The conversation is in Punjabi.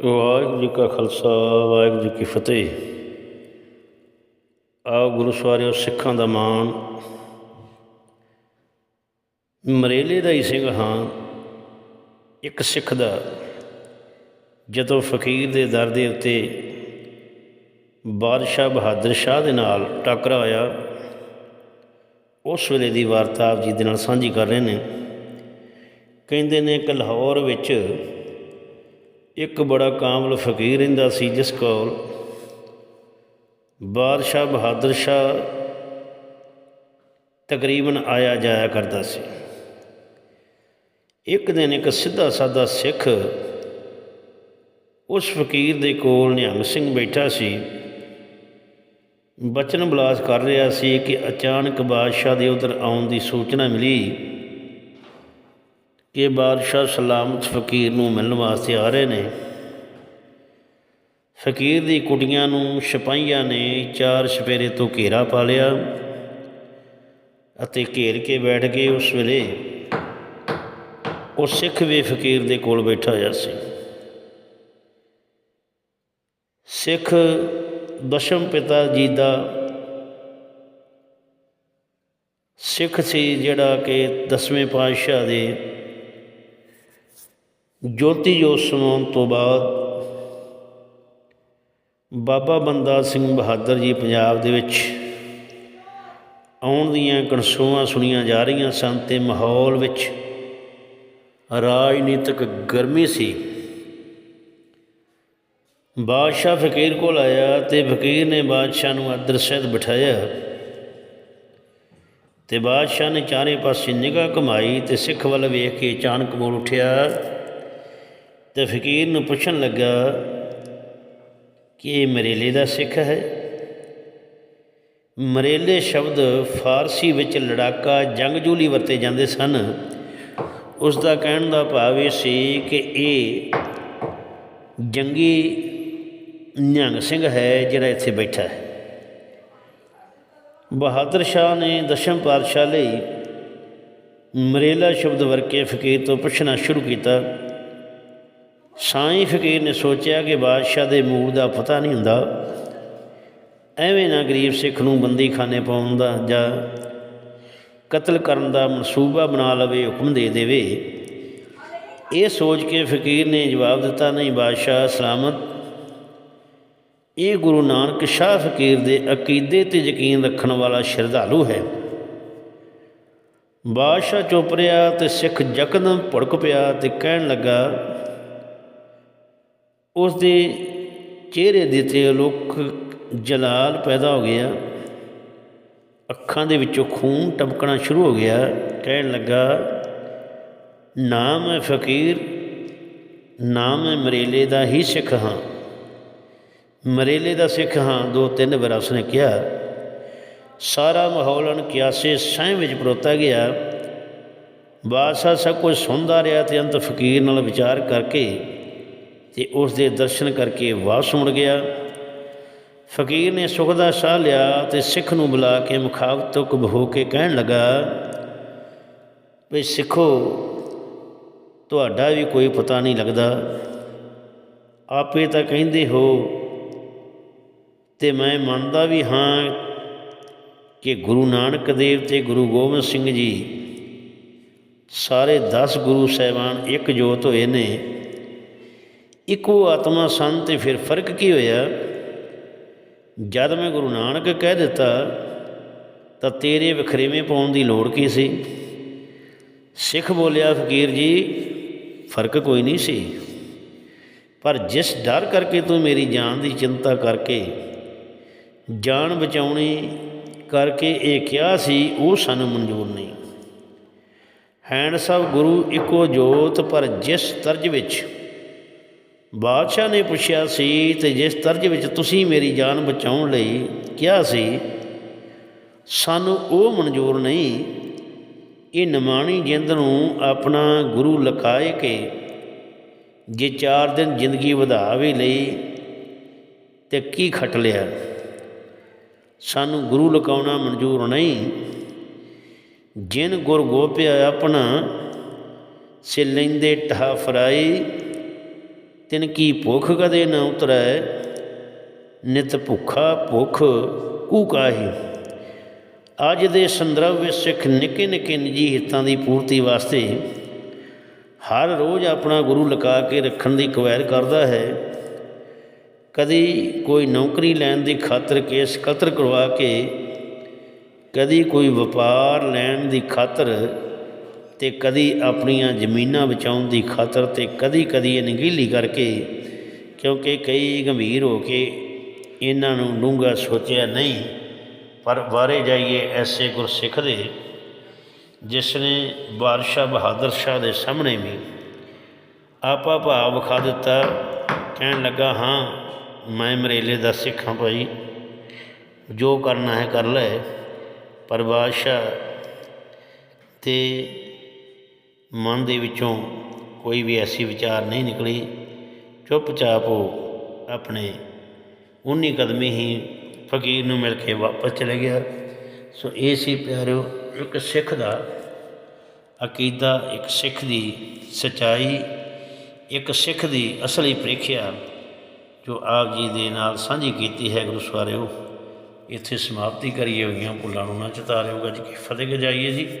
ਵਾਹਿਗੁਰੂ ਜੀ ਕਾ ਖਾਲਸਾ, ਵਾਹਿਗੁਰੂ ਜੀ ਕੀ ਫਤਿਹ। ਆਓ ਗੁਰੂ ਸਵਾਰਿਓ, ਸਿੱਖਾਂ ਦਾ ਮਾਣ। ਮਰੇਲੇ ਦਾ ਹੀ ਸਿੰਘ ਹਾਂ, ਇੱਕ ਸਿੱਖ ਦਾ। ਜਦੋਂ ਫਕੀਰ ਦੇ ਦਰ ਦੇ ਉੱਤੇ ਬਾਦਸ਼ਾਹ ਬਹਾਦਰ ਸ਼ਾਹ ਦੇ ਨਾਲ ਟੱਕਰਾ ਹੋਇਆ ਉਸ ਵੇਲੇ ਦੀ ਵਾਰਤਾ ਆਪ ਜੀ ਦੇ ਨਾਲ ਸਾਂਝੀ ਕਰ ਰਹੇ ਨੇ। ਕਹਿੰਦੇ ਨੇ ਕਿ ਲਾਹੌਰ ਵਿੱਚ ਇੱਕ ਬੜਾ ਕਾਮਲ ਫਕੀਰ ਰਹਿੰਦਾ ਸੀ, ਜਿਸ ਕੋਲ ਬਾਦਸ਼ਾਹ ਬਹਾਦਰ ਸ਼ਾਹ ਤਕਰੀਬਨ ਆਇਆ ਜਾਇਆ ਕਰਦਾ ਸੀ। ਇੱਕ ਦਿਨ ਇੱਕ ਸਿੱਧਾ ਸਾਦਾ ਸਿੱਖ ਉਸ ਫਕੀਰ ਦੇ ਕੋਲ ਨਿਹੰਗ ਸਿੰਘ ਬੈਠਾ ਸੀ। ਬਚਨ ਬਲਾਸ ਕਰ ਰਿਹਾ ਸੀ ਕਿ ਅਚਾਨਕ ਬਾਦਸ਼ਾਹ ਦੇ ਉਧਰ ਆਉਣ ਦੀ ਸੂਚਨਾ ਮਿਲੀ। ਕਿ ਬਾਦਸ਼ਾਹ ਸਲਾਮਤ ਫਕੀਰ ਨੂੰ ਮਿਲਣ ਵਾਸਤੇ ਆ ਰਹੇ ਨੇ। ਫਕੀਰ ਦੀ ਕੁੜੀਆਂ ਨੂੰ ਸਿਪਾਹੀਆਂ ਨੇ ਚਾਰ ਸਪੇਰੇ ਤੋਂ ਘੇਰਾ ਪਾ ਲਿਆ ਅਤੇ ਘੇਰ ਕੇ ਬੈਠ ਗਏ ਉਸ ਵੇਲੇ। ਉਹ ਸਿੱਖ ਵੀ ਫਕੀਰ ਦੇ ਕੋਲ ਬੈਠਾ ਹੋਇਆ ਸੀ। ਸਿੱਖ ਦਸ਼ਮ ਪਿਤਾ ਜੀ ਦਾ ਸਿੱਖ ਸੀ ਜਿਹੜਾ ਕਿ ਦਸਵੇਂ ਪਾਤਸ਼ਾਹ ਦੇ ਜੋਤੀ ਜੋਤ ਸਮਾਉਣ ਤੋਂ ਬਾਅਦ ਬਾਬਾ ਬੰਦਾ ਸਿੰਘ ਬਹਾਦਰ ਜੀ ਪੰਜਾਬ ਦੇ ਵਿੱਚ ਆਉਣ ਦੀਆਂ ਕਣਸੋਆਂ ਸੁਣੀਆਂ ਜਾ ਰਹੀਆਂ ਸਨ ਤੇ ਮਾਹੌਲ ਵਿੱਚ ਰਾਜਨੀਤਿਕ ਗਰਮੀ ਸੀ। ਬਾਦਸ਼ਾਹ ਫਕੀਰ ਕੋਲ ਆਇਆ ਤੇ ਫਕੀਰ ਨੇ ਬਾਦਸ਼ਾਹ ਨੂੰ ਅਦਰ ਸਹਿਤ ਬਿਠਾਇਆ ਤੇ ਬਾਦਸ਼ਾਹ ਨੇ ਚਾਰੇ ਪਾਸੇ ਨਿਗਾਹ ਘੁਮਾਈ ਤੇ ਸਿੱਖ ਵੱਲ ਵੇਖ ਕੇ ਅਚਾਨਕ ਬੋਲ ਉੱਠਿਆ ਤੇ ਫਕੀਰ ਨੂੰ ਪੁੱਛਣ ਲੱਗਾ ਕਿ ਇਹ ਮਰੇਲੇ ਦਾ ਸਿੱਖ ਹੈ? ਮਰੇਲੇ ਸ਼ਬਦ ਫਾਰਸੀ ਵਿੱਚ ਲੜਾਕਾ ਜੰਗਜੂਲੀ ਵਰਤੇ ਜਾਂਦੇ ਸਨ। ਉਸ ਦਾ ਕਹਿਣ ਦਾ ਭਾਵ ਇਹ ਸੀ ਕਿ ਇਹ ਜੰਗੀ ਨਿਹੰਗ ਸਿੰਘ ਹੈ ਜਿਹੜਾ ਇੱਥੇ ਬੈਠਾ ਹੈ। ਬਹਾਦਰ ਸ਼ਾਹ ਨੇ ਦਸ਼ਮ ਪਾਤਸ਼ਾਹ ਲਈ ਮਰੇਲਾ ਸ਼ਬਦ ਵਰਕੇ ਫਕੀਰ ਤੋਂ ਪੁੱਛਣਾ ਸ਼ੁਰੂ ਕੀਤਾ। ਸਾਈਂ ਫਕੀਰ ਨੇ ਸੋਚਿਆ ਕਿ ਬਾਦਸ਼ਾਹ ਦੇ ਮੂਲ ਦਾ ਪਤਾ ਨਹੀਂ ਹੁੰਦਾ। ਐਵੇਂ ਨਾ ਗਰੀਬ ਸਿੱਖ ਨੂੰ ਬੰਦੀ ਖਾਨੇ ਪਾਉਣ ਦਾ ਜਾਂ ਕਤਲ ਕਰਨ ਦਾ ਮਨਸੂਬਾ ਬਣਾ ਲਵੇ, ਹੁਕਮ ਦੇ ਦੇਵੇ। ਇਹ ਸੋਚ ਕੇ ਫਕੀਰ ਨੇ ਜਵਾਬ ਦਿੱਤਾ, ਨਹੀਂ ਬਾਦਸ਼ਾਹ, ਸਲਾਮਤ। ਇਹ ਗੁਰੂ ਨਾਨਕ ਸ਼ਾਹ ਫਕੀਰ ਦੇ ਅਕੀਦੇ ਤੇ ਯਕੀਨ ਰੱਖਣ ਵਾਲਾ ਸ਼ਰਧਾਲੂ ਹੈ। ਬਾਦਸ਼ਾਹ ਚੁੱਪ ਰਿਹਾ ਤੇ ਸਿੱਖ ਯਕਦਮ ਭੜਕ ਪਿਆ ਤੇ ਕਹਿਣ ਲੱਗਾ ਉਸ ਦੇ ਚਿਹਰੇ ਦੇ ਤੇ ਅਲੋਕ ਜਲਾਲ ਪੈਦਾ ਹੋ ਗਿਆ ਅੱਖਾਂ ਦੇ ਵਿੱਚੋਂ ਖੂਨ ਟਪਕਣਾ ਸ਼ੁਰੂ ਹੋ ਗਿਆ। ਕਹਿਣ ਲੱਗਾ, ਨਾਮ ਹੈ ਫਕੀਰ, ਨਾਮ ਹੈ ਮਰੇਲੇ ਦਾ ਹੀ ਸਿੱਖ ਹਾਂ। ਮਰੇਲੇ ਦਾ ਸਿੱਖ ਹਾਂ, ਦੋ ਤਿੰਨ ਵਾਰ ਉਸਨੇ ਕਿਹਾ। ਸਾਰਾ ਮਾਹੌਲ ਅਣਕਿਆਸੇ ਸਹਿਮ ਵਿੱਚ ਪਰੋਤਾ ਗਿਆ। ਬਾਦਸ਼ਾਹ ਸਭ ਕੁਝ ਸੁਣਦਾ ਰਿਹਾ ਤੇ ਅੰਤ ਫਕੀਰ ਨਾਲ ਵਿਚਾਰ ਕਰਕੇ ਤੇ ਉਸ ਦੇ ਦਰਸ਼ਨ ਕਰਕੇ ਵਾਪਸ ਮੁੜ ਗਿਆ। ਫਕੀਰ ਨੇ ਸੁਖ ਦਾ ਸਾਹ ਲਿਆ ਤੇ ਸਿੱਖ ਨੂੰ ਬੁਲਾ ਕੇ ਮੁਖਾਤਬ ਹੋ ਕੇ ਕਹਿਣ ਲੱਗਾ ਵੀ ਸਿੱਖੋ, ਤੁਹਾਡਾ ਵੀ ਕੋਈ ਪਤਾ ਨਹੀਂ ਲੱਗਦਾ। ਆਪੇ ਤਾਂ ਕਹਿੰਦੇ ਹੋ ਤੇ ਮੈਂ ਮੰਨਦਾ ਵੀ ਹਾਂ ਕਿ ਗੁਰੂ ਨਾਨਕ ਦੇਵ ਤੇ ਗੁਰੂ ਗੋਬਿੰਦ ਸਿੰਘ ਜੀ ਸਾਰੇ 10 ਗੁਰੂ ਸਾਹਿਬਾਨ ਇੱਕ ਜੋਤ ਹੋਏ ਨੇ। ਇੱਕੋ ਆਤਮਾ ਸਨ ਤੇ ਫਿਰ ਫ਼ਰਕ ਕੀ ਹੋਇਆ? ਜਦ ਮੈਂ ਗੁਰੂ ਨਾਨਕ ਕਹਿ ਦਿੱਤਾ, ਤਾਂ ਤੇਰੇ ਵਖਰੇਵੇਂ ਪਾਉਣ ਦੀ ਲੋੜ ਕੀ ਸੀ? ਸਿੱਖ ਬੋਲਿਆ, ਫਕੀਰ ਜੀ, ਫ਼ਰਕ ਕੋਈ ਨਹੀਂ ਸੀ। ਪਰ ਜਿਸ ਡਰ ਕਰਕੇ ਤੂੰ ਮੇਰੀ ਜਾਨ ਦੀ ਚਿੰਤਾ ਕਰਕੇ, ਜਾਨ ਬਚਾਉਣੀ ਕਰਕੇ ਇਹ ਕਿਹਾ ਸੀ, ਉਹ ਸਾਨੂੰ ਮਨਜ਼ੂਰ ਨਹੀਂ। ਹੈਂਡ ਸਭ ਗੁਰੂ ਇੱਕੋ ਜੋਤ, ਪਰ ਜਿਸ ਤਰਜ ਵਿੱਚ ਬਾਦਸ਼ਾਹ ਨੇ ਪੁੱਛਿਆ, ਸੀ, ਤੇ ਜਿਸ ਤਰਜ ਵਿੱਚ ਤੁਸੀਂ ਮੇਰੀ ਜਾਨ ਬਚਾਉਣ ਲਈ ਕਿਹਾ ਸੀ, ਸਾਨੂੰ ਉਹ ਮਨਜ਼ੂਰ ਨਹੀਂ। ਇਹ ਨਿਮਾਣੀ ਜਿੰਦ ਨੂੰ ਆਪਣਾ ਗੁਰੂ ਲਕਾਏ ਕੇ ਜੇ ਚਾਰ ਦਿਨ ਜ਼ਿੰਦਗੀ ਵਧਾ ਵੀ ਲਈ ਤੇ ਕੀ ਖਟ ਲਿਆ? ਸਾਨੂੰ ਗੁਰੂ ਲਕਾਉਣਾ ਮਨਜ਼ੂਰ ਨਹੀਂ। ਜਿਨ ਗੁਰ ਗੋਪਿਆ ਆਪਣਾ, ਸੇ ਲੈਂਦੇ ਟਹਾ ਫਰਾਈ ਤਿਨ ਕੀ ਭੁਖ ਕਦੇ ਨਾ ਉਤਰੈ? ਨਿਤ ਭੁੱਖਾ ਭੁਖ ਕੂ ਕਾਹੀ? ਅੱਜ ਦੇ ਸੰਦਰਭ ਵਿੱਚ ਸਿੱਖ ਨਿੱਕੇ ਨਿੱਕੇ ਨਿੱਜੀ ਹਿੱਤਾਂ ਦੀ ਪੂਰਤੀ ਵਾਸਤੇ ਹਰ ਰੋਜ਼ ਆਪਣਾ ਗੁਰੂ ਲਗਾ ਕੇ ਰੱਖਣ ਦੀ ਕਵੈਰ ਕਰਦਾ ਹੈ। ਕਦੀ ਕੋਈ ਨੌਕਰੀ ਲੈਣ ਦੀ ਖਾਤਰ ਕੇਸ ਕਤਰ ਕਰਵਾ ਕੇ, ਕਦੀ ਕੋਈ ਵਪਾਰ ਲੈਣ ਦੀ ਖਾਤਰ ਤੇ ਕਦੀ ਆਪਣੀਆਂ ਜ਼ਮੀਨਾਂ ਬਚਾਉਣ ਦੀ ਖਾਤਰ ਤੇ ਕਦੀ ਕਦੀ ਇਹ ਕਰਕੇ, ਕਿਉਂਕਿ ਕਈ ਗੰਭੀਰ ਹੋ ਕੇ ਇਹਨਾਂ ਨੂੰ ਡੂੰਘਾ ਸੋਚਿਆ ਨਹੀਂ, ਪਰ ਵਾਰੇ ਜਾਈਏ ਐਸੇ ਗੁਰਸਿੱਖ ਦੇ, ਜਿਸ ਨੇ ਬਾਦਸ਼ਾਹ ਬਹਾਦਰ ਸ਼ਾਹ ਦੇ ਸਾਹਮਣੇ ਵੀ ਆਪਾ ਭਾਵ ਵਿਖਾ ਦਿੱਤਾ, ਕਹਿਣ ਲੱਗਾ, ਹਾਂ, ਮੈਂ ਮਰੇਲੇ ਦਾ ਸਿੱਖ ਹਾਂ ਭਾਈ, ਜੋ ਕਰਨਾ ਹੈ ਕਰ ਲੈ। ਪਰ ਬਾਦਸ਼ਾਹ ਤੇ ਮਨ ਦੇ ਵਿੱਚੋਂ ਕੋਈ ਵੀ ਐਸੀ ਵਿਚਾਰ ਨਹੀਂ ਨਿਕਲੀ। ਚੁੱਪਚਾਪ ਉਹ ਆਪਣੇ ਉਨੀ ਕਦਮੀ ਹੀ ਫਕੀਰ ਨੂੰ ਮਿਲ ਕੇ ਵਾਪਸ ਚਲੇ ਗਿਆ। ਸੋ ਇਹ ਸੀ ਪਿਆਰਿਓ ਇੱਕ ਸਿੱਖ ਦਾ ਅਕੀਦਾ, ਇੱਕ ਸਿੱਖ ਦੀ ਸਚਾਈ, ਇੱਕ ਸਿੱਖ ਦੀ ਅਸਲੀ ਪ੍ਰੀਖਿਆ ਜੋ ਆਪ ਜੀ ਦੇ ਨਾਲ ਸਾਂਝੀ ਕੀਤੀ ਹੈ ਗੁਰੂ ਸਵਾਰਿਓ। ਇੱਥੇ ਸਮਾਪਤੀ ਕਰੀਏ। ਹੋਈਆਂ ਭੁੱਲਾਂ ਨੂੰ ਨਾ ਚਿਤਾਰਿਓ। ਗੱਜ ਕੀ ਫਤਿਹ ਗਜਾਈਏ ਜੀ।